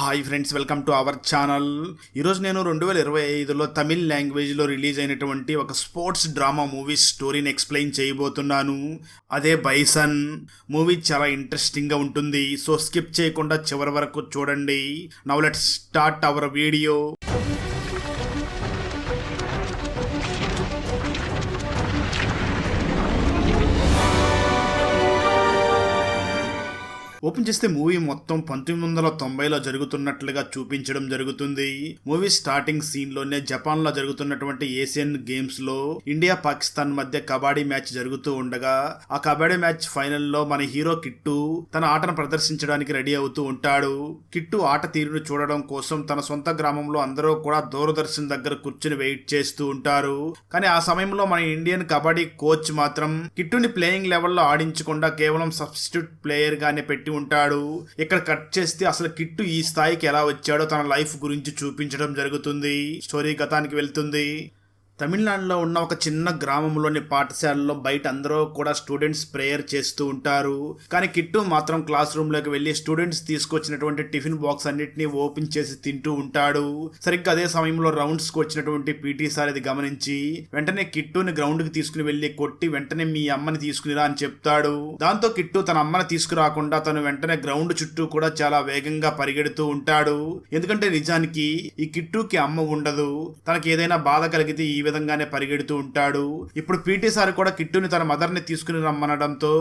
Hi friends welcome to our channel ఈరోజు నేను రెండు వేల ఇరవై ఐదులో తమిళ్ లాంగ్వేజ్లో రిలీజ్ అయినటువంటి ఒక స్పోర్ట్స్ డ్రామా మూవీ స్టోరీని ఎక్స్ప్లెయిన్ చేయబోతున్నాను. అదే బైసన్. మూవీ చాలా ఇంట్రెస్టింగ్గా ఉంటుంది. సో స్కిప్ చేయకుండా చివరి వరకు చూడండి. Now let start our video open చేస్తే మూవీ మొత్తం పంతొమ్మిది వందల తొంభైలో జరుగుతున్నట్లుగా చూపించడం జరుగుతుంది. మూవీ స్టార్టింగ్ సీన్లోనే జపాన్లో జరుగుతున్నటువంటి ఏషియన్ గేమ్స్లో ఇండియా పాకిస్తాన్ మధ్య కబడ్డీ మ్యాచ్ జరుగుతూ ఉండగా ఆ కబడ్డీ మ్యాచ్ ఫైనల్లో మన హీరో కిట్టు తన ఆటను ప్రదర్శించడానికి రెడీ అవుతూ ఉంటాడు. కిట్టు ఆట తీరును చూడడం కోసం తన సొంత గ్రామంలో అందరూ కూడా దూరదర్శన్ దగ్గర కూర్చుని వెయిట్ చేస్తూ ఉంటారు. కానీ ఆ సమయంలో మన ఇండియన్ కబడ్డీ కోచ్ మాత్రం కిట్టుని ప్లేయింగ్ లెవెల్లో ఆడించకుండా కేవలం సబ్స్టిట్యూట్ ప్లేయర్ గానే పెట్టి ఉంటాడు. ఇక్కడ కట్ చేస్తే అసలు కిట్టు ఈ స్థాయికి ఎలా వచ్చాడో తన లైఫ్ గురించి చూపించడం జరుగుతుంది. స్టోరీ గతానికి వెళ్తుంది. తమిళనాడులో ఉన్న ఒక చిన్న గ్రామంలోని పాఠశాలలో బయట అందరూ కూడా స్టూడెంట్స్ ప్రేయర్ చేస్తూ ఉంటారు. కానీ కిట్టు మాత్రం క్లాస్ రూమ్లోకి స్టూడెంట్స్ తీసుకొచ్చినటువంటి టిఫిన్ బాక్స్ అన్నిటిని ఓపెన్ చేసి తింటూ ఉంటాడు. సరిగ్గా అదే సమయంలో రౌండ్స్కి వచ్చినటువంటి పీటీ సార్ ఇది గమనించి వెంటనే కిట్టుని గ్రౌండ్కి తీసుకుని వెళ్ళి కొట్టి వెంటనే మీ అమ్మని తీసుకునిరా అని చెప్తాడు. దాంతో కిట్టు తన అమ్మని తీసుకురాకుండా తను వెంటనే గ్రౌండ్ చుట్టూ కూడా చాలా వేగంగా పరిగెడుతూ ఉంటాడు. ఎందుకంటే నిజానికి ఈ కిట్టుకి అమ్మ ఉండదు. తనకి ఏదైనా బాధ కలిగితే ఈ విధంగానే పరిగెడుతూ ఉంటాడు. ఇప్పుడు పీటీ సార్ కూడా కిట్టుని తన మదర్ని తీసుకుని రమ్మనడంతో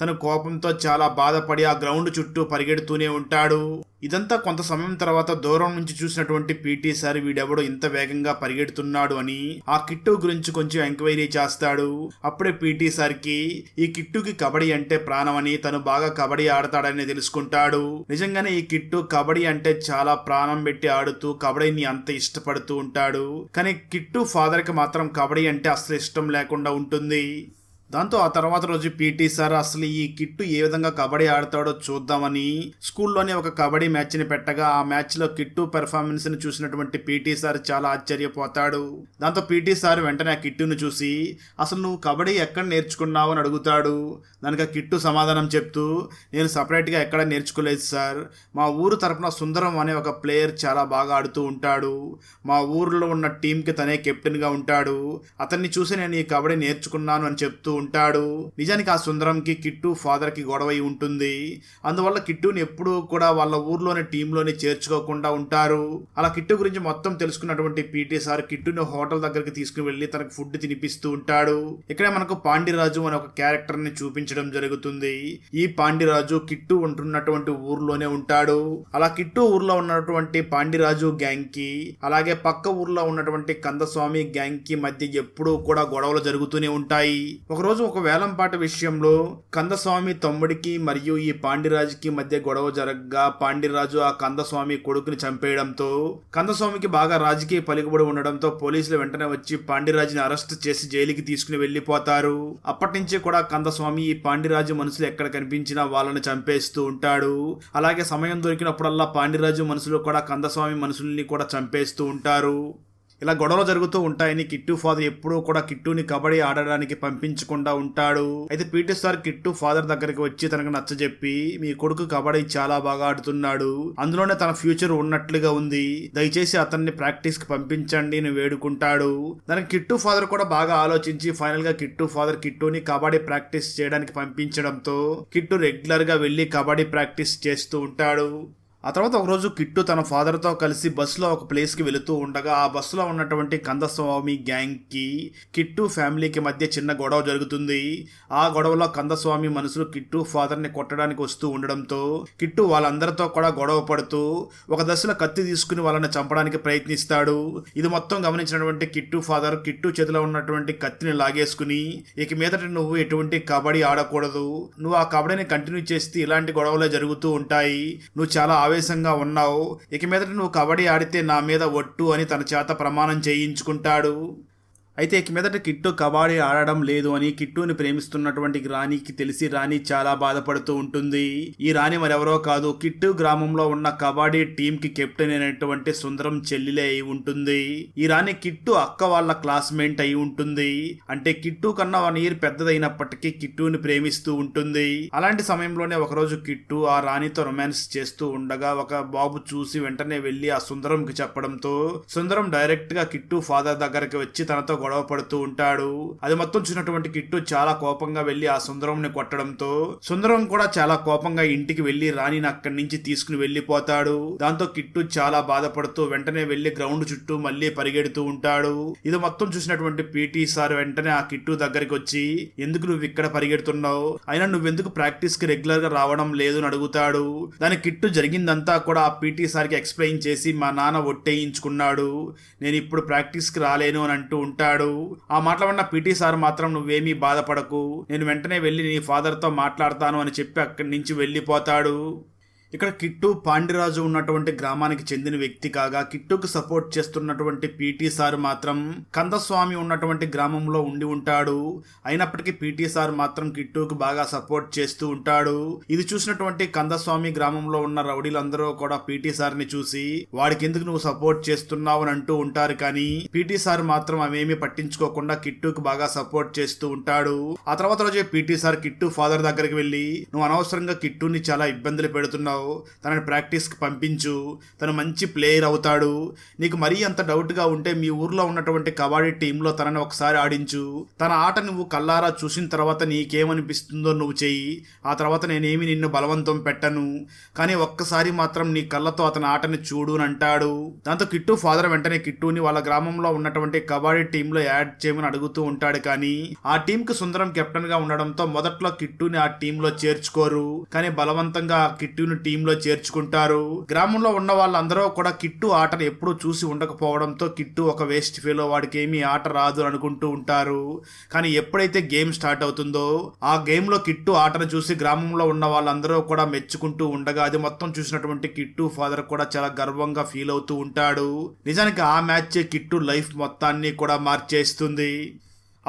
తను కోపంతో చాలా బాధపడి ఆ గ్రౌండ్ చుట్టూ పరిగెడుతూనే ఉంటాడు. ఇదంతా కొంత సమయం తర్వాత దూరం నుంచి చూసినటువంటి పీటీ సార్ వీడెవడో ఇంత వేగంగా పరిగెడుతున్నాడు అని ఆ కిట్టు గురించి కొంచెం ఎంక్వైరీ చేస్తాడు. అప్పుడే పీటీ సార్కి ఈ కిట్టుకి కబడ్డీ అంటే ప్రాణమని తను బాగా కబడ్డీ ఆడతాడని తెలుసుకుంటాడు. నిజంగానే ఈ కిట్టు కబడ్డీ అంటే చాలా ప్రాణం పెట్టి ఆడుతూ కబడ్డీని అంత ఇష్టపడుతూ ఉంటాడు. కానీ కిట్టు ఫాదర్కి మాత్రం కబడ్డీ అంటే అసలు ఇష్టం లేకుండా ఉంటుంది. దాంతో ఆ తర్వాత రోజు పీటీ సార్ అసలు ఈ కిట్టు ఏ విధంగా కబడ్డీ ఆడతాడో చూద్దామని స్కూల్లోనే ఒక కబడ్డీ మ్యాచ్ని పెట్టగా ఆ మ్యాచ్లో కిట్టు పెర్ఫార్మెన్స్ని చూసినటువంటి పీటీ సార్ చాలా ఆశ్చర్యపోతాడు. దాంతో పీటీ సార్ వెంటనే ఆ కిట్టును చూసి అసలు నువ్వు కబడ్డీ ఎక్కడ నేర్చుకున్నావు? అని అడుగుతాడు. దానికి ఆ కిట్టు సమాధానం చెప్తూ నేను సపరేట్గా ఎక్కడ నేర్చుకోలేదు సార్. మా ఊరు తరపున సుందరం అనే ఒక ప్లేయర్ చాలా బాగా ఆడుతూ ఉంటాడు. మా ఊరిలో ఉన్న టీంకి తనే కెప్టెన్గా ఉంటాడు. అతన్ని చూసి నేను ఈ కబడ్డీ నేర్చుకున్నాను అని చెప్తూ ఉంటాడు. నిజానికి ఆ సుందరంకి కిట్టు ఫాదర్కి గొడవ అయి ఉంటుంది. అందువల్ల కిట్టుని ఎప్పుడూ కూడా వాళ్ళ ఊర్లోనే టీంలోనే చేర్చుకోకుండా ఉంటారు. అలా కిట్టు గురించి మొత్తం తెలుసుకున్నటువంటి పీటీ సార్ కిట్టుని హోటల్ దగ్గరికి తీసుకుని వెళ్ళి తనకు ఫుడ్ తినిపిస్తూ ఉంటాడు. ఇక్కడే మనకు పాండిరాజు అనే ఒక క్యారెక్టర్ని చూపించడం జరుగుతుంది. ఈ పాండిరాజు కిట్టు ఉంటున్నటువంటి ఊర్లోనే ఉంటాడు. అలా కిట్టు ఊర్లో ఉన్నటువంటి పాండిరాజు గ్యాంగ్కి అలాగే పక్క ఊర్లో ఉన్నటువంటి కందస్వామి గ్యాంగ్కి మధ్య ఎప్పుడూ కూడా గొడవలు జరుగుతూనే ఉంటాయి. ఒకరోజు ఒక వేలంపాట విషయంలో కందస్వామి తమ్ముడికి మరియు ఈ పాండిరాజుకి మధ్య గొడవ జరగగా పాండిరాజు ఆ కందస్వామి కొడుకుని చంపేయడంతో కందస్వామికి బాగా రాజకీయ పలుకుబడి ఉండడంతో పోలీసులు వెంటనే వచ్చి పాండిరాజుని అరెస్ట్ చేసి జైలుకి తీసుకుని వెళ్ళిపోతారు అప్పటి నుంచి కూడా కందస్వామి ఈ పాండిరాజు మనసులు ఎక్కడ కనిపించినా వాళ్ళని చంపేస్తూ ఉంటాడు. అలాగే సమయం దొరికినప్పుడల్లా పాండిరాజు మనసులో కూడా కందస్వామి మనుషుల్ని కూడా చంపేస్తూ ఉంటారు. ఇలా గొడవలు జరుగుతూ ఉంటాయని కిట్టు ఫాదర్ ఎప్పుడూ కూడా కిట్టుని కబడ్డీ ఆడడానికి పంపించకుండా ఉంటాడు. అయితే పీటీ సార్ కిట్టు ఫాదర్ దగ్గరికి వచ్చి తనకు నచ్చజెప్పి మీ కొడుకు కబడ్డీ చాలా బాగా ఆడుతున్నాడు. అందులోనే తన ఫ్యూచర్ ఉన్నట్లుగా ఉంది. దయచేసి అతన్ని ప్రాక్టీస్కి పంపించండి అని వేడుకుంటాడు. దానికి కిట్టు ఫాదర్ కూడా బాగా ఆలోచించి ఫైనల్గా కిట్టు ఫాదర్ కిట్టుని కబడ్డీ ప్రాక్టీస్ చేయడానికి పంపించడంతో కిట్టు రెగ్యులర్గా వెళ్ళి కబడ్డీ ప్రాక్టీస్ చేస్తూ ఉంటాడు. ఆ తర్వాత ఒకరోజు కిట్టు తన ఫాదర్తో కలిసి బస్సులో ఒక ప్లేస్కి వెళుతూ ఉండగా ఆ బస్సులో ఉన్నటువంటి కందస్వామి గ్యాంగ్కి కిట్టు ఫ్యామిలీకి మధ్య చిన్న గొడవ జరుగుతుంది. ఆ గొడవలో కందస్వామి మనుషులు కిట్టు ఫాదర్ని కొట్టడానికి వస్తూ ఉండడంతో కిట్టు వాళ్ళందరితో కూడా గొడవ పడుతూ ఒక దశలో కత్తి తీసుకుని వాళ్ళని చంపడానికి ప్రయత్నిస్తాడు. ఇది మొత్తం గమనించినటువంటి కిట్టు ఫాదర్ కిట్టు చేతిలో ఉన్నటువంటి కత్తిని లాగేసుకుని ఇక మీదట నువ్వు ఎటువంటి కబడ్డీ ఆడకూడదు. నువ్వు ఆ కబడ్డీని కంటిన్యూ చేస్తే ఇలాంటి గొడవలే జరుగుతూ ఉంటాయి. నువ్వు చాలా ఆవేశంగా ఉన్నావు. ఇక మీదట నువ్వు కబడ్డీ ఆడితే నా మీద ఒట్టు అని తన చేత ప్రమాణం చేయించుకుంటాడు. అయితే ఇక మీదట కిట్టు కబాడీ ఆడడం లేదు అని కిట్టుని ప్రేమిస్తున్నటువంటి రాణికి తెలిసి రాణి చాలా బాధపడుతూ ఉంటుంది. ఈ రాణి మరెవరో కాదు. కిట్టు గ్రామంలో ఉన్న కబాడీ టీం కి కెప్టెన్ అయినటువంటి సుందరం చెల్లెలే అయి ఉంటుంది. ఈ రాణి కిట్టు అక్క వాళ్ళ క్లాస్మేట్ అయి ఉంటుంది. అంటే కిట్టు కన్నా వన్ ఇయర్ పెద్దదైనప్పటికీ కిట్టుని ప్రేమిస్తూ ఉంటుంది. అలాంటి సమయంలోనే ఒకరోజు కిట్టు ఆ రాణితో రొమాన్స్ చేస్తూ ఉండగా ఒక బాబు చూసి వెంటనే వెళ్ళి ఆ సుందరంకి చెప్పడంతో సుందరం డైరెక్ట్గా కిట్టు ఫాదర్ దగ్గరికి వచ్చి తనతో గొడవ పడుతూ ఉంటాడు. అది మొత్తం చూసినటువంటి కిట్టు చాలా కోపంగా వెళ్ళి ఆ సుందరంని కొట్టడంతో సుందరం కూడా చాలా కోపంగా ఇంటికి వెళ్ళి రాణిని అక్కడి నుంచి తీసుకుని వెళ్ళిపోతాడు దాంతో కిట్టు చాలా బాధపడుతూ వెంటనే వెళ్ళి గ్రౌండ్ చుట్టూ మళ్ళీ పరిగెడుతూ ఉంటాడు. ఇది మొత్తం చూసినటువంటి పీటీ సార్ వెంటనే ఆ కిట్టు దగ్గరికి వచ్చి ఎందుకు నువ్వు ఇక్కడ పరిగెడుతున్నావు? అయినా నువ్వెందుకు ప్రాక్టీస్కి రెగ్యులర్గా రావడం లేదు అని అడుగుతాడు. దాని కిట్టు జరిగిందంతా కూడా ఆ పీటీ సార్కి ఎక్స్ప్లెయిన్ చేసి మా నాన్న ఒట్టేయించుకున్నాడు. నేను ఇప్పుడు ప్రాక్టీస్కి రాలేను అని అంటూ ఉంటాడు. ఆ మాటలు విన్న పీటీ సార్ మాత్రం నువ్వేమీ బాధపడకు. నేను వెంటనే వెళ్ళి నీ ఫాదర్తో మాట్లాడతాను అని చెప్పి అక్కడి నుంచి వెళ్ళిపోతాడు. ఇక్కడ కిట్టు పాండిరాజు ఉన్నటువంటి గ్రామానికి చెందిన వ్యక్తి కాగా కిట్టుకు సపోర్ట్ చేస్తున్నటువంటి పీటీ సార్ మాత్రం కందస్వామి ఉన్నటువంటి గ్రామంలో ఉండి ఉంటాడు. అయినప్పటికీ పీటీ సార్ మాత్రం కిట్టుకు బాగా సపోర్ట్ చేస్తూ ఉంటాడు. ఇది చూసినటువంటి కందస్వామి గ్రామంలో ఉన్న రౌడీలందరూ కూడా పీటీ సార్ని చూసి వాడికి ఎందుకు నువ్వు సపోర్ట్ చేస్తున్నావు అని అంటూ ఉంటారు. కానీ పీటీ సార్ మాత్రం అవేమీ పట్టించుకోకుండా కిట్టుకు బాగా సపోర్ట్ చేస్తూ ఉంటాడు. ఆ తర్వాత రోజే పీటీ సార్ కిట్టు ఫాదర్ దగ్గరికి వెళ్ళి నువ్వు అనవసరంగా కిట్టుని చాలా ఇబ్బందులు పెడుతున్నావు. తనని ప్రాక్టీస్కి పంపించు తను మంచి ప్లేయర్ అవుతాడు. నీకు మరీ అంత డౌట్గా ఉంటే మీ ఊర్లో ఉన్నటువంటి కబడ్డీ టీంలో తనని ఒకసారి ఆడించు. తన ఆట నువ్వు కల్లారా చూసిన తర్వాత నీకేమనిపిస్తుందో నువ్వు చెయ్యి. ఆ తర్వాత నేనేమి నిన్ను బలవంతం పెట్టను. కానీ ఒక్కసారి మాత్రం నీ కళ్ళతో అతని ఆటని చూడు అని అంటాడు. దాంతో కిట్టు ఫాదర్ వెంటనే కిట్టుని వాళ్ళ గ్రామంలో ఉన్నటువంటి కబడ్డీ టీంలో యాడ్ చేయమని అడుగుతూ ఉంటాడు. కానీ ఆ టీంకి సుందరం కెప్టెన్గా ఉండడంతో మొదట్లో కిట్టుని ఆ టీంలో చేర్చుకోరు. కానీ బలవంతంగా ఆ కిట్టుని టీంలో చేర్చుకుంటారు. గ్రామంలో ఉన్న వాళ్ళందరూ కూడా కిట్టు ఆటను ఎప్పుడూ చూసి ఉండకపోవడంతో కిట్టు ఒక వేస్ట్ ఫీలో వాడికి ఏమీ ఆట రాదు అనుకుంటూ ఉంటారు. కానీ ఎప్పుడైతే గేమ్ స్టార్ట్ అవుతుందో ఆ గేమ్లో కిట్టు ఆటను చూసి గ్రామంలో ఉన్న వాళ్ళందరూ కూడా మెచ్చుకుంటూ ఉండగా అది మొత్తం చూసినటువంటి కిట్టు ఫాదర్ కూడా చాలా గర్వంగా ఫీల్ అవుతూ ఉంటాడు. నిజానికి ఆ మ్యాచ్ కిట్టు లైఫ్ మొత్తాన్ని కూడా మార్చేస్తుంది.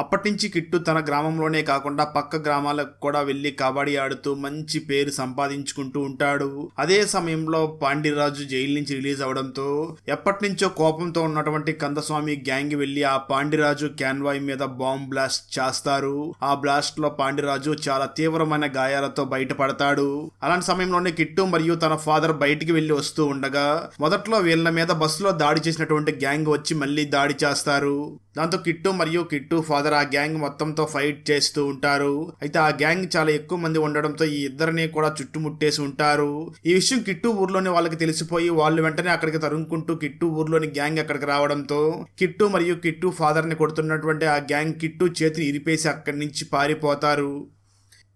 అప్పటి నుంచి కిట్టు తన గ్రామంలోనే కాకుండా పక్క గ్రామాలకు కూడా వెళ్ళి కబడ్డీ ఆడుతూ మంచి పేరు సంపాదించుకుంటూ ఉంటాడు. అదే సమయంలో పాండిరాజు జైలు నుంచి రిలీజ్ అవడంతో ఎప్పటి నుంచో కోపంతో ఉన్నటువంటి కందస్వామి గ్యాంగ్ వెళ్ళి ఆ పాండిరాజు క్యాన్వాయ్ మీద బాంబ్ బ్లాస్ట్ చేస్తారు. ఆ బ్లాస్ట్లో పాండిరాజు చాలా తీవ్రమైన గాయాలతో బయటపడతాడు. అలాంటి సమయంలోనే కిట్టు మరియు తన ఫాదర్ బయటికి వెళ్ళి వస్తూ ఉండగా మొదట్లో వీళ్ళ మీద బస్సులో దాడి చేసినటువంటి గ్యాంగ్ వచ్చి మళ్ళీ దాడి చేస్తారు. దాంతో కిట్టు మరియు కిట్టు ఫాదర్ ఆ గ్యాంగ్ మొత్తంతో ఫైట్ చేస్తూ ఉంటారు. అయితే ఆ గ్యాంగ్ చాలా ఎక్కువ మంది ఉండడంతో ఈ ఇద్దరిని కూడా చుట్టుముట్టేసి ఉంటారు. ఈ విషయం కిట్టు ఊర్లోని వాళ్ళకి తెలిసిపోయి వాళ్ళు వెంటనే అక్కడికి తరుముకుంటూ కిట్టు ఊర్లోని గ్యాంగ్ అక్కడికి రావడంతో కిట్టు మరియు కిట్టు ఫాదర్ని కొడుతున్నటువంటి ఆ గ్యాంగ్ కిట్టు చేతిని ఇరిపేసి అక్కడి నుంచి పారిపోతారు.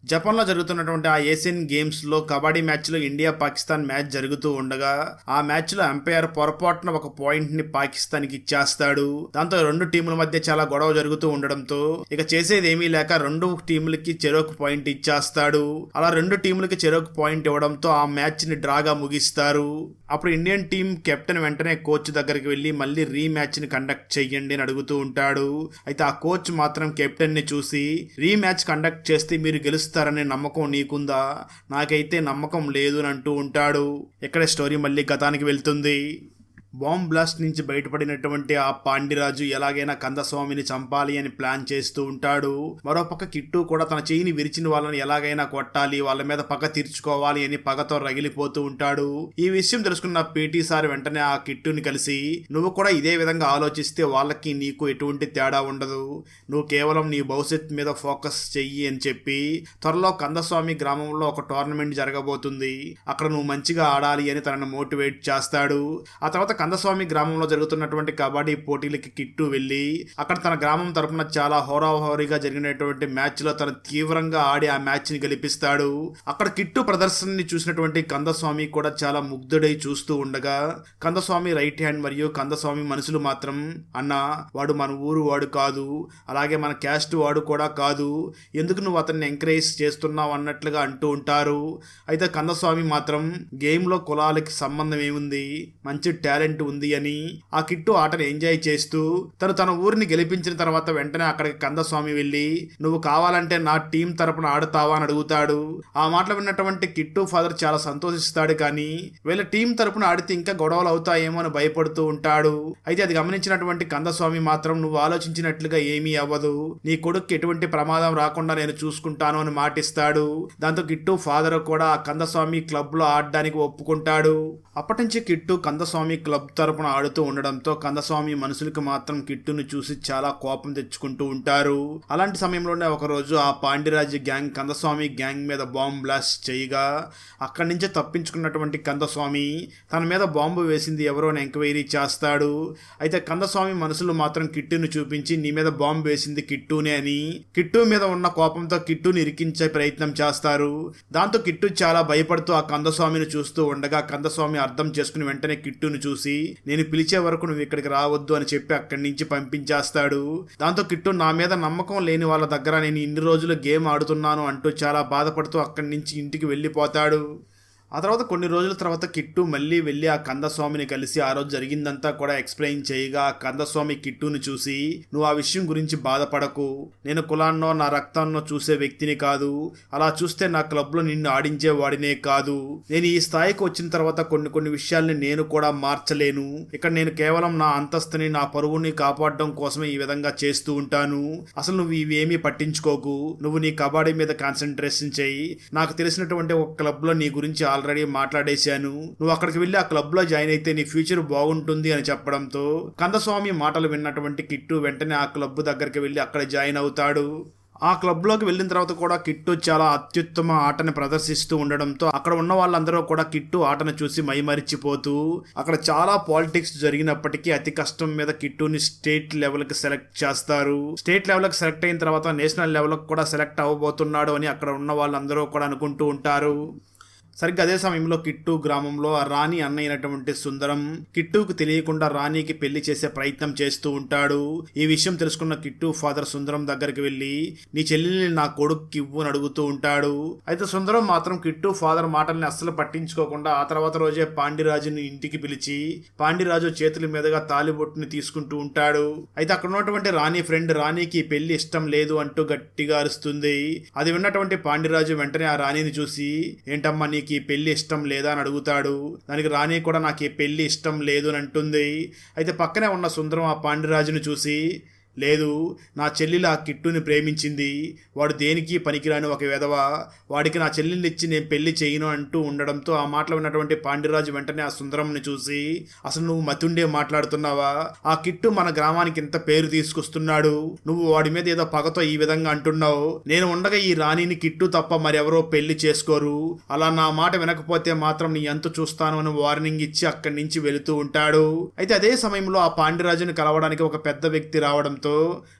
జపాన్లో జరుగుతున్నటువంటి ఆ ఏషియన్ గేమ్స్లో కబడ్డీ మ్యాచ్లో ఇండియా పాకిస్తాన్ మ్యాచ్ జరుగుతూ ఉండగా ఆ మ్యాచ్లో అంపైర్ పొరపాటున ఒక పాయింట్ని పాకిస్తాన్కి ఇచ్చేస్తాడు. దాంతో రెండు టీముల మధ్య చాలా గొడవ జరుగుతూ ఉండడంతో ఇక చేసేది ఏమీ లేక రెండు టీములకి చెరోకు పాయింట్ ఇచ్చేస్తాడు. అలా రెండు టీములకి చెరోకు పాయింట్ ఇవ్వడంతో ఆ మ్యాచ్ని డ్రాగా ముగిస్తారు. అప్పుడు ఇండియన్ టీం కెప్టెన్ వెంటనే కోచ్ దగ్గరికి వెళ్ళి మళ్ళీ రీ మ్యాచ్ని కండక్ట్ చెయ్యండి అని అడుగుతూ ఉంటాడు. అయితే ఆ కోచ్ మాత్రం కెప్టెన్ని చూసి రీ మ్యాచ్ కండక్ట్ చేస్తే మీరు గెలుస్తారనే నమ్మకం నీకుందా? నాకైతే నమ్మకం లేదు అని అంటూ ఉంటాడు. ఇక్కడ స్టోరీ మళ్ళీ గతానికి వెళ్తుంది? బాంబ్ బ్లాస్ట్ నుంచి బయటపడినటువంటి ఆ పాండిరాజు ఎలాగైనా కందస్వామిని చంపాలి అని ప్లాన్ చేస్తూ ఉంటాడు. మరోపక్క కిట్టు కూడా తన చేయిని విరిచిన వాళ్ళని ఎలాగైనా కొట్టాలి వాళ్ళ మీద పగ తీర్చుకోవాలి అని పగతో రగిలిపోతూ ఉంటాడు. ఈ విషయం తెలుసుకున్న పీటీ సార్ వెంటనే ఆ కిట్టుని కలిసి నువ్వు కూడా ఇదే విధంగా ఆలోచిస్తే వాళ్ళకి నీకు ఎటువంటి తేడా ఉండదు. నువ్వు కేవలం నీ భవిష్యత్ మీద ఫోకస్ చెయ్యి అని చెప్పి త్వరలో కందస్వామి గ్రామంలో ఒక టోర్నమెంట్ జరగబోతుంది. అక్కడ నువ్వు మంచిగా ఆడాలి అని తనను మోటివేట్ చేస్తాడు. ఆ తర్వాత కందస్వామి గ్రామంలో జరుగుతున్నటువంటి కబడ్డీ పోటీలకి కిట్టు వెళ్ళి అక్కడ తన గ్రామం తరపున చాలా హోరాహోరీగా జరిగినటువంటి మ్యాచ్లో తన తీవ్రంగా ఆడి ఆ మ్యాచ్ని గెలిపిస్తాడు. అక్కడ కిట్టు ప్రదర్శనని చూసినటువంటి కందస్వామి కూడా చాలా ముగ్ధుడై చూస్తూ ఉండగా కందస్వామి రైట్ హ్యాండ్ మరియు కందస్వామి మనుషులు మాత్రం అన్న వాడు మన ఊరు వాడు కాదు అలాగే మన క్యాస్ట్ వాడు కూడా కాదు ఎందుకు నువ్వు అతన్ని ఎంకరేజ్ చేస్తున్నావు అన్నట్లుగా అంటూ ఉంటారు. అయితే కందస్వామి మాత్రం గేమ్లో కులాలకి సంబంధం ఏముంది? మంచి టాలెంట్ టాలెంట్ ఉంది అని ఆ కిట్టు ఆటను ఎంజాయ్ చేస్తూ తను తన ఊరిని గెలిపించిన తర్వాత వెంటనే అక్కడికి కందస్వామి వెళ్ళి నువ్వు కావాలంటే నా టీం తరపున ఆడుతావా? అని అడుగుతాడు. ఆ మాటలు విన్నటువంటి కిట్టు ఫాదర్ చాలా సంతోషిస్తాడు కానీ వీళ్ళ టీం తరపున ఆడితే ఇంకా గొడవలు అవుతాయేమో అని భయపడుతూ ఉంటాడు. అయితే అది గమనించినటువంటి కందస్వామి మాత్రం నువ్వు ఆలోచించినట్లుగా ఏమీ అవ్వదు. నీ కొడుకు ఎటువంటి ప్రమాదం రాకుండా నేను చూసుకుంటాను అని మాటిస్తాడు. దాంతో కిట్టు ఫాదర్ కూడా ఆ కందస్వామి క్లబ్లో ఆడడానికి ఒప్పుకుంటాడు. అప్పటి నుంచి కిట్టు కందస్వామి క్లబ్ తరపున ఆడుతూ ఉండడంతో కందస్వామి మనుషులకు మాత్రం కిట్టును చూసి చాలా కోపం తెచ్చుకుంటూ ఉంటారు. అలాంటి సమయంలోనే ఒకరోజు ఆ పాండిరాజు గ్యాంగ్ కందస్వామి గ్యాంగ్ మీద బాంబు బ్లాస్ట్ చేయగా అక్కడి నుంచే తప్పించుకున్నటువంటి కందస్వామి తన మీద బాంబు వేసింది ఎవరో అని ఎంక్వైరీ చేస్తాడు. అయితే కందస్వామి మనుషులు మాత్రం కిట్టును చూపించి నీ మీద బాంబు వేసింది కిట్టునే అని కిట్టు మీద ఉన్న కోపంతో కిట్టుని ఇరికించే ప్రయత్నం చేస్తారు. దాంతో కిట్టు చాలా భయపడుతూ ఆ కందస్వామిని చూస్తూ ఉండగా కందస్వామి అర్థం చేసుకుని వెంటనే కిట్టును చూసి నేను పిలిచే వరకు నువ్వు ఇక్కడికి రావద్దు అని చెప్పి అక్కడి నుంచి పంపించేస్తాడు. దాంతో కిట్టు నా మీద నమ్మకం లేని వాళ్ళ దగ్గర నేను ఇన్ని రోజులు గేమ్ ఆడుతున్నాను అంటూ చాలా బాధపడుతూ అక్కడి నుంచి ఇంటికి వెళ్ళిపోతాడు. ఆ తర్వాత కొన్ని రోజుల తర్వాత కిట్టు మళ్ళీ వెళ్ళి ఆ కందస్వామిని కలిసి ఆ రోజు జరిగిందంతా కూడా ఎక్స్ప్లెయిన్ చేయగా ఆ కందస్వామి కిట్టుని చూసి నువ్వు ఆ విషయం గురించి బాధపడకు. నేను కులాన్నో నా రక్తాన్నో చూసే వ్యక్తిని కాదు. అలా చూస్తే నా క్లబ్లో నిన్ను ఆడించే వాడినే కాదు. నేను ఈ స్థాయికి వచ్చిన తర్వాత కొన్ని కొన్ని విషయాల్ని నేను కూడా మార్చలేను. ఇక్కడ నేను కేవలం నా అంతస్తుని నా పరువుని కాపాడడం కోసమే ఈ విధంగా చేస్తూ ఉంటాను. అసలు నువ్వు ఇవేమీ పట్టించుకోకు. నువ్వు నీ కబాడీ మీద కాన్సన్ట్రేషన్ చేయి. నాకు తెలిసినటువంటి ఒక క్లబ్లో నీ గురించి ఆల్రెడీ మాట్లాడేశాను. నువ్వు అక్కడికి వెళ్ళి ఆ క్లబ్లో జాయిన్ అయితే నీ ఫ్యూచర్ బాగుంటుంది అని చెప్పడంతో కందస్వామి మాటలు విన్నటువంటి కిట్టు వెంటనే ఆ క్లబ్ దగ్గరికి వెళ్ళి అక్కడ జాయిన్ అవుతాడు. ఆ క్లబ్లోకి వెళ్ళిన తర్వాత కూడా కిట్టు చాలా అత్యుత్తమ ఆటని ప్రదర్శిస్తూ ఉండడంతో అక్కడ ఉన్న వాళ్ళందరూ కూడా కిట్టు ఆటను చూసి మైమరిచిపోతూ అక్కడ చాలా పాలిటిక్స్ జరిగినప్పటికీ అతి కష్టం మీద కిట్టుని స్టేట్ లెవెల్కి సెలెక్ట్ చేస్తారు. స్టేట్ లెవెల్కి సెలెక్ట్ అయిన తర్వాత నేషనల్ లెవెల్కి కూడా సెలెక్ట్ అవ్వబోతున్నాడు అని అక్కడ ఉన్న వాళ్ళందరూ కూడా అనుకుంటూ ఉంటారు. సరిగ్గా అదే సమయంలో కిట్టు గ్రామంలో ఆ రాణి అన్న అయినటువంటి సుందరం కిట్టుకు తెలియకుండా రాణికి పెళ్ళి చేసే ప్రయత్నం చేస్తూ ఉంటాడు. ఈ విషయం తెలుసుకున్న కిట్టు ఫాదర్ సుందరం దగ్గరికి వెళ్ళి నీ చెల్లెల్ని నా కొడుక్కి ఇవ్వు అని అడుగుతూ ఉంటాడు. అయితే సుందరం మాత్రం కిట్టు ఫాదర్ మాటల్ని అస్సలు పట్టించుకోకుండా ఆ తర్వాత రోజే పాండిరాజుని ఇంటికి పిలిచి పాండిరాజు చేతుల మీదుగా తాలిబొట్టుని తీసుకుంటూ ఉంటాడు. అయితే అక్కడ ఉన్నటువంటి రాణి ఫ్రెండ్ రాణికి పెళ్ళి ఇష్టం లేదు అంటూ గట్టిగా అరుస్తుంది. అది విన్నటువంటి పాండిరాజు వెంటనే ఆ రాణిని చూసి ఏంటమ్మా నీకు ఈ పెళ్ళి ఇష్టం లేదా అని అడుగుతాడు. దానికి రాణి కూడా నాకు ఈ పెళ్ళి ఇష్టం లేదు అని అంటుంది. అయితే పక్కనే ఉన్న సుందరం ఆ పాండిరాజును చూసి లేదు నా చెల్లెలు ఆ కిట్టుని ప్రేమించింది. వాడు దేనికి పనికిరాని ఒక విధవ? వాడికి నా చెల్లెల్ని ఇచ్చి నేను పెళ్ళి చేయను అంటూ ఉండడంతో ఆ మాటలు విన్నటువంటి పాండిరాజు వెంటనే ఆ సుందరంని చూసి అసలు నువ్వు మతుండే మాట్లాడుతున్నావా? ఆ కిట్టు మన గ్రామానికి ఇంత పేరు తీసుకొస్తున్నాడు. నువ్వు వాడి మీద ఏదో పగతో ఈ విధంగా అంటున్నావు. నేను ఉండగా ఈ రాణిని కిట్టు తప్ప మరెవరో పెళ్ళి చేసుకోరు. అలా నా మాట వినకపోతే మాత్రం నీ ఎంత చూస్తాను అని వార్నింగ్ ఇచ్చి అక్కడి నుంచి వెళుతూ ఉంటాడు. అయితే అదే సమయంలో ఆ పాండిరాజుని కలవడానికి ఒక పెద్ద వ్యక్తి రావడంతో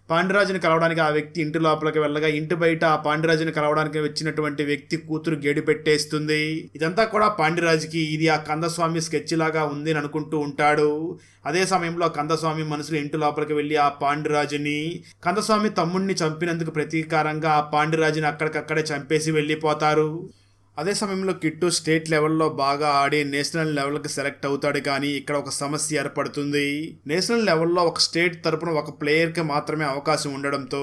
పాండిరాజుని కలవడానికి ఆ వ్యక్తి ఇంటి లోపలికి వెళ్ళగా ఇంటి బయట ఆ పాండిరాజుని కలవడానికి వచ్చినటువంటి వ్యక్తి కూతురు గేడి పెట్టేస్తుంది. ఇదంతా కూడా పాండిరాజుకి ఇది ఆ కందస్వామి స్కెచ్ లాగా ఉంది అని అనుకుంటూ ఉంటాడు. అదే సమయంలో కందస్వామి మనసులు ఇంటి లోపలికి వెళ్ళి ఆ పాండురాజుని కందస్వామి తమ్ముడిని చంపినందుకు ప్రతీకారంగా ఆ పాండిరాజుని అక్కడికక్కడే చంపేసి వెళ్ళిపోతారు. అదే సమయంలో కిట్టు స్టేట్ లెవెల్లో బాగా ఆడి నేషనల్ లెవెల్కి సెలెక్ట్ అవుతాడు కానీ ఇక్కడ ఒక సమస్య ఏర్పడుతుంది. నేషనల్ లెవెల్లో ఒక స్టేట్ తరపున ఒక ప్లేయర్కి మాత్రమే అవకాశం ఉండడంతో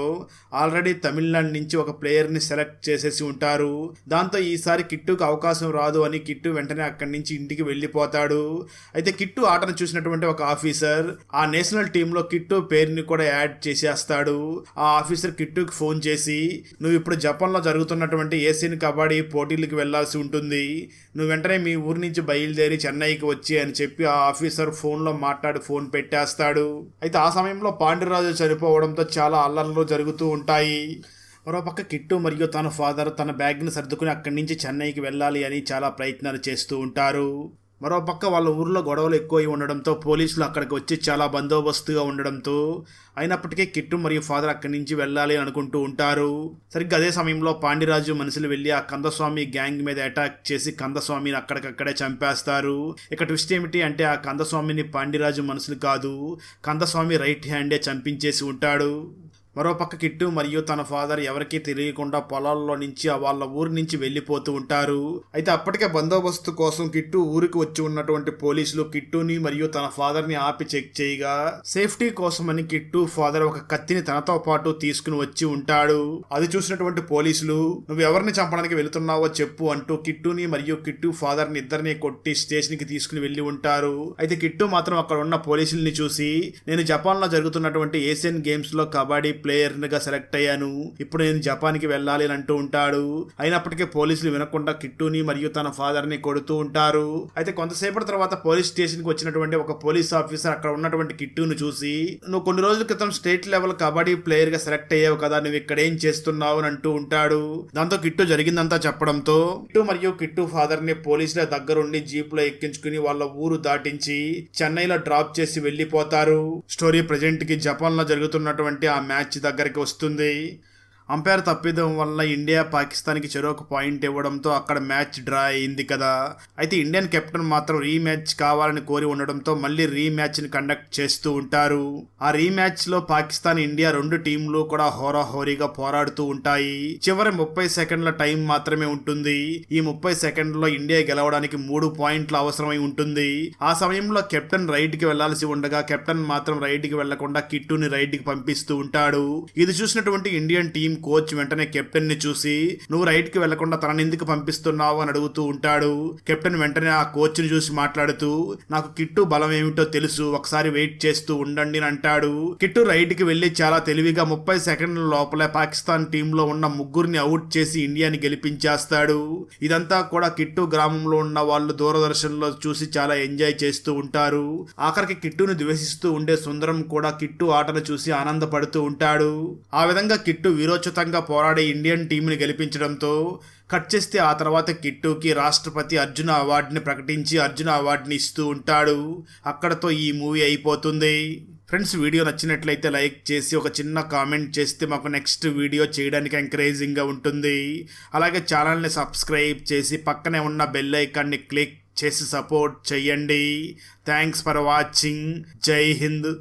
ఆల్రెడీ తమిళనాడు నుంచి ఒక ప్లేయర్ని సెలెక్ట్ చేసేసి ఉంటారు. దాంతో ఈసారి కిట్టుకు అవకాశం రాదు అని కిట్టు వెంటనే అక్కడి నుంచి ఇంటికి వెళ్ళిపోతాడు. అయితే కిట్టు ఆటను చూసినటువంటి ఒక ఆఫీసర్ ఆ నేషనల్ టీంలో కిట్టు పేరుని కూడా యాడ్ చేసేస్తాడు. ఆ ఆఫీసర్ కిట్టుకి ఫోన్ చేసి నువ్వు ఇప్పుడు జపాన్లో జరుగుతున్నటువంటి ఏసీని కబడ్డీ పోటీలకి వెళ్ళాల్సి ఉంటుంది. నువ్వు వెంటనే మీ ఊరి నుంచి బయలుదేరి చెన్నైకి వచ్చి అని చెప్పి ఆ ఆఫీసర్ ఫోన్లో మాట్లాడి ఫోన్ పెట్టేస్తాడు. అయితే ఆ సమయంలో పాండ్యరాజు చనిపోవడంతో చాలా అల్లర్లు జరుగుతూ ఉంటాయి. మరోపక్క కిట్టు మరియు తన ఫాదర్ తన బ్యాగ్ని సర్దుకుని అక్కడి నుంచి చెన్నైకి వెళ్ళాలి అని చాలా ప్రయత్నాలు చేస్తూ ఉంటారు. మరోపక్క వాళ్ళ ఊర్లో గొడవలు ఎక్కువై ఉండడంతో పోలీసులు అక్కడికి వచ్చి చాలా బందోబస్తుగా ఉండడంతో అయినప్పటికీ కిట్టు మరియు ఫాదర్ అక్కడి నుంచి వెళ్ళాలి అని అనుకుంటూ ఉంటారు. సరిగ్గా అదే సమయంలో పాండిరాజు మనుషులు వెళ్ళి ఆ కందస్వామి గ్యాంగ్ మీద అటాక్ చేసి కందస్వామిని అక్కడికక్కడే చంపేస్తారు. ఇక ట్విస్ట్ ఏమిటి అంటే ఆ కందస్వామిని పాండిరాజు మనుషులు కాదు కందస్వామి రైట్ హ్యాండే చంపించేసి ఉంటాడు. మరోపక్క కిట్టు మరియు తన ఫాదర్ ఎవరికీ తెలియకుండా పొలాల్లో నుంచి వాళ్ళ ఊరి నుంచి వెళ్ళిపోతూ ఉంటారు. అయితే అప్పటికే బందోబస్తు కోసం కిట్టు ఊరికి వచ్చి ఉన్నటువంటి పోలీసులు కిట్టుని మరియు తన ఫాదర్ని ఆపి చెక్ చేయగా సేఫ్టీ కోసమని కిట్టు ఫాదర్ ఒక కత్తిని తనతో పాటు తీసుకుని వచ్చి ఉంటాడు. అది చూసినటువంటి పోలీసులు నువ్వు ఎవరిని చంపడానికి వెళుతున్నావో చెప్పు అంటూ కిట్టుని మరియు కిట్టు ఫాదర్ని ఇద్దరిని కొట్టి స్టేషన్కి తీసుకుని వెళ్ళి ఉంటారు. అయితే కిట్టు మాత్రం అక్కడ ఉన్న పోలీసుల్ని చూసి నేను జపాన్లో జరుగుతున్నటువంటి ఏషియన్ గేమ్స్లో కబడ్డీ ప్లేయర్గా సెలెక్ట్ అయ్యాను. ఇప్పుడు నేను జపాన్కి వెళ్ళాలి అని అంటూ ఉంటాడు. అయినప్పటికీ పోలీసులు వినకుండా కిట్టుని మరియు తన ఫాదర్ని కొడుతూ ఉంటారు. అయితే కొంతసేపటి తర్వాత పోలీస్ స్టేషన్కి వచ్చినటువంటి ఒక పోలీస్ ఆఫీసర్ అక్కడ ఉన్నటువంటి కిట్టును చూసి నువ్వు కొన్ని రోజుల క్రితం స్టేట్ లెవెల్ కబడ్డీ ప్లేయర్గా సెలెక్ట్ అయ్యావు కదా నువ్వు ఇక్కడ ఏం చేస్తున్నావు? అని అంటూ ఉంటాడు. దాంతో కిట్టు జరిగిందంతా చెప్పడంతో కిట్టు మరియు కిట్టు ఫాదర్ని పోలీసుల దగ్గరుండి జీప్లో ఎక్కించుకుని వాళ్ళ ఊరు దాటించి చెన్నైలో డ్రాప్ చేసి వెళ్ళిపోతారు స్టోరీ ప్రజెంట్కి జపాన్లో జరుగుతున్నటువంటి ఆ మ్యాచ్ దగ్గరికి వస్తుంది. అంపైర్ తప్పిదం వల్ల ఇండియా పాకిస్తాన్కి చెరొక పాయింట్ ఇవ్వడంతో అక్కడ మ్యాచ్ డ్రా అయింది కదా. అయితే ఇండియన్ కెప్టెన్ మాత్రం రీమ్యాచ్ కావాలని కోరి ఉండడంతో మళ్ళీ రీమ్యాచ్ని కండక్ట్ చేస్తూ ఉంటారు. ఆ రీమ్యాచ్లో పాకిస్తాన్ ఇండియా రెండు టీంలు కూడా హోరాహోరీగా పోరాడుతూ ఉంటాయి. చివరి ముప్పై సెకండ్ల టైం మాత్రమే ఉంటుంది. ఈ ముప్పై సెకండ్లో ఇండియా గెలవడానికి మూడు పాయింట్లు అవసరమై ఉంటుంది. ఆ సమయంలో కెప్టెన్ రైడ్కి వెళ్ళాల్సి ఉండగా కెప్టెన్ మాత్రం రైడ్కి వెళ్ళకుండా కిట్టుని రైడ్కి పంపిస్తూ ఉంటాడు. ఇది చూసినటువంటి ఇండియన్ టీం కోచ్ వెంటనే కెప్టెన్ని చూసి నువ్వు రైట్కి వెళ్ళకుండా తనని ఎందుకు పంపిస్తున్నావు? అని అడుగుతూ ఉంటాడు. కెప్టెన్ వెంటనే ఆ కోచ్ని చూసి మాట్లాడుతూ నాకు కిట్టు బలం ఏమిటో తెలుసు ఒకసారి వెయిట్ చేస్తూ ఉండండి అని అంటాడు. కిట్టు రైట్కి వెళ్ళి చాలా తెలివిగా ముప్పై సెకండ్ల లోపలే పాకిస్తాన్ టీంలో ఉన్న ముగ్గురిని అవుట్ చేసి ఇండియాని గెలిపించేస్తాడు. ఇదంతా కూడా కిట్టు గ్రామంలో ఉన్న వాళ్ళు దూరదర్శన్లో చూసి చాలా ఎంజాయ్ చేస్తూ ఉంటారు. ఆఖరికి కిట్టును ద్వేషిస్తూ ఉండే సుందరం కూడా కిట్టు ఆటను చూసి ఆనందపడుతూ ఉంటాడు. ఆ విధంగా కిట్టు వీరోచితంగా పోరాడి ఇండియన్ టీంని గెలిపించడంతో కట్ చేస్తే ఆ తర్వాత కిట్టుకి రాష్ట్రపతి అర్జున అవార్డుని ప్రకటించి అర్జున అవార్డుని ఇస్తూ ఉంటాడు. అక్కడతో ఈ మూవీ అయిపోతుంది. ఫ్రెండ్స్ వీడియో నచ్చినట్లయితే లైక్ చేసి ఒక చిన్న కామెంట్ చేస్తే మాకు నెక్స్ట్ వీడియో చేయడానికి ఎంకరేజింగ్గా ఉంటుంది. అలాగే ఛానల్ని సబ్స్క్రైబ్ చేసి పక్కనే ఉన్న బెల్ ఐకాన్ని క్లిక్ చేసి సపోర్ట్ చేయండి. Thanks for watching. జై హింద్.